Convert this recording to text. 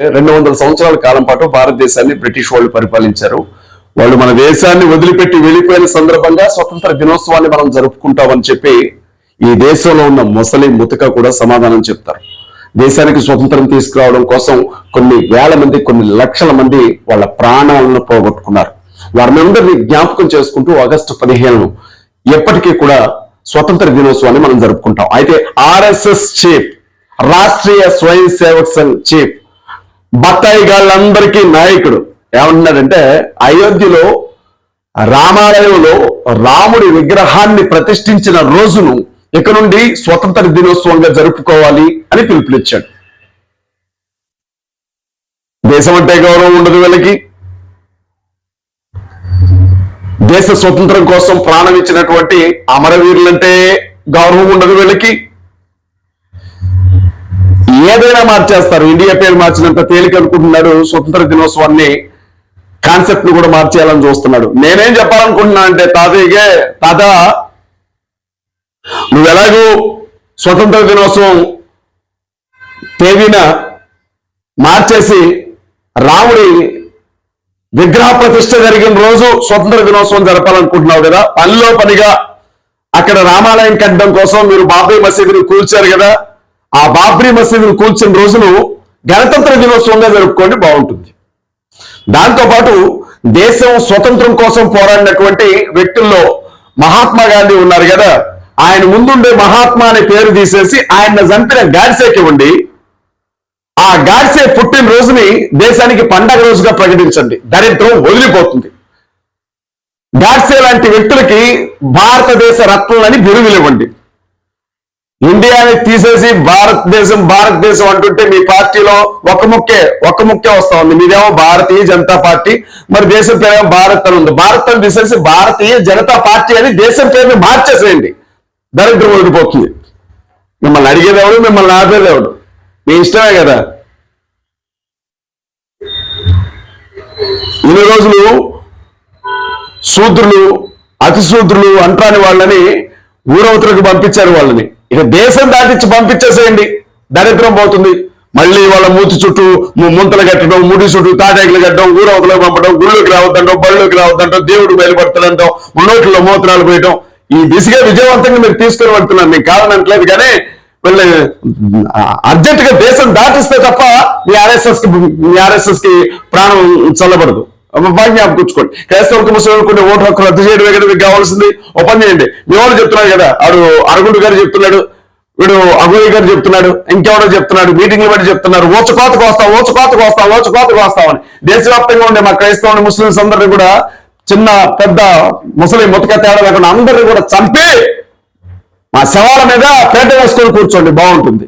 రెండు వందల సంవత్సరాల కాలం పాటు భారతదేశాన్ని బ్రిటిష్ వాళ్ళు పరిపాలించారు. వాళ్ళు మన దేశాన్ని వదిలిపెట్టి వెళ్ళిపోయిన సందర్భంగా స్వతంత్ర దినోత్సవాన్ని మనం జరుపుకుంటామని చెప్పి ఈ దేశంలో ఉన్న ముసలి ముతక కూడా సమాధానం చెప్తారు. దేశానికి స్వతంత్రం తీసుకురావడం కోసం కొన్ని వేల మంది కొన్ని లక్షల మంది వాళ్ళ ప్రాణాలను పోగొట్టుకున్నారు. వారిని జ్ఞాపకం చేసుకుంటూ ఆగస్టు పదిహేను ఎప్పటికీ కూడా స్వతంత్ర దినోత్సవాన్ని మనం జరుపుకుంటాం. అయితే ఆర్ఎస్ఎస్ చీఫ్ రాష్ట్రీయ స్వయం సేవక్ సంఘ్ చీఫ్ బత్తాయి గాళ్ళందరికీ నాయకుడు ఏమన్నాడంటే అయోధ్యలో రామాలయంలో రాముడి విగ్రహాన్ని ప్రతిష్ఠించిన రోజును ఇక నుండి స్వతంత్ర దినోత్సవంగా జరుపుకోవాలి అని పిలుపునిచ్చాడు. దేశం అంటే గౌరవం ఉండదు వీళ్ళకి. దేశ స్వతంత్రం కోసం ప్రాణం ఇచ్చినటువంటి అమరవీరులంటే గౌరవం ఉండదు వీళ్ళకి. ఏదైనా మార్చేస్తారు. ఇండియా పేరు మార్చినంత తేలిక అనుకుంటున్నాడు స్వతంత్ర దినోత్సవాన్ని కాన్సెప్ట్ను కూడా మార్చేయాలని చూస్తున్నాడు. నేనేం చెప్పాలనుకుంటున్నా అంటే తాతయ్యగే తాత నువ్వు ఎలాగూ స్వతంత్ర దినోత్సవం తేదీన మార్చేసి రాముడి విగ్రహ ప్రతిష్ట జరిగిన రోజు స్వతంత్ర దినోత్సవం జరపాలనుకుంటున్నావు కదా. పనిలో పనిగా అక్కడ రామాలయం కట్టడం కోసం మీరు బాబాయ్ మసీదుని కూల్చారు కదా. ఆ బాబ్రీ మసీదును కూల్చిన రోజును గణతంత్ర దినోత్సవంగా జరుపుకోండి బాగుంటుంది. దాంతోపాటు దేశం స్వతంత్రం కోసం పోరాడినటువంటి వ్యక్తుల్లో మహాత్మా గాంధీ ఉన్నారు కదా ఆయన ముందుండే మహాత్మా అనే పేరు తీసేసి ఆయన చంపిన గాడ్సేకి ఇవ్వండి. ఆ గాడ్సే పుట్టిన రోజుని దేశానికి పండగ రోజుగా ప్రకటించండి. దరిద్రం వదిలిపోతుంది. గాడ్సే లాంటి వ్యక్తులకి భారతదేశ రత్నాలని బిరువులు ఇవ్వండి. ఇండియాని తీసేసి భారతదేశం భారతదేశం అంటుంటే మీ పార్టీలో ఒక ముక్కే ఒక ముక్కే వస్తా ఉంది. మీదేమో భారతీయ జనతా పార్టీ మరి దేశం పేరేమో భారత్ అని ఉంది. భారత్ అని తీసేసి భారతీయ జనతా పార్టీ అని దేశం పేరుని మార్చేసేయండి. దరిద్రం వదిలిపోతుంది మిమ్మల్ని అడిగేదేవుడు మిమ్మల్ని ఆపేదేవుడు. మీ ఇష్టమే కదా? ఇన్ని రోజులు శూద్రులు అతిశూద్రులు అంటాని వాళ్ళని ఊరవతలకు పంపించారు వాళ్ళని. ఇక దేశం దాటించి పంపించేసేయండి. దరిద్రం పోతుంది. మళ్ళీ వాళ్ళ మూతి చుట్టూ ముంతలు కట్టడం ముడి చుట్టూ తాటాకులు కట్టడం ఊరవతలకు పంపడం గుళ్ళకి రావద్దంటో బళ్ళకి రావద్దంటో దేవుడు బయలుపడతాడంటో నోట్లో మూత్రాలు పోయటం. ఈ దిశగా విజయవంతంగా మీరు తీసుకొని వెళ్తున్నారు మీకు కావాలంటలేదు కానీ వీళ్ళు అర్జెంట్గా దేశం దాటిస్తే తప్ప మీ ఆర్ఎస్ఎస్కి మీ ఆర్ఎస్ఎస్కి ప్రాణం చల్లబడదు. బాగా జ్ఞాపకొచ్చుకోండి క్రైస్తవులకు ముస్లింలకు కొన్ని ఓటు హక్కు రద్దు చేయడమే కదా మీకు కావాల్సింది? ఓపెన్ చేయండి. మీ వాడు కదా ఆడు అరగుండు గారు చెప్తున్నాడు వీడు అగోయి గారు చెప్తున్నాడు ఇంకెవడో చెప్తున్నాడు మీటింగ్లు బట్టి చెప్తున్నారు ఓచుకోతకు వస్తాం ఓచుకోతకు వస్తాం ఓచుకోతకు వస్తామని దేశవ్యాప్తంగా ఉండే మా క్రైస్తవుని ముస్లింస్ అందరినీ కూడా చిన్న పెద్ద ముసలి ముతక తేడా లేకుండా అందరినీ కూడా చంపి మా శవాల మీద పేట వేసుకొని కూర్చోండి. బాగుంటుంది.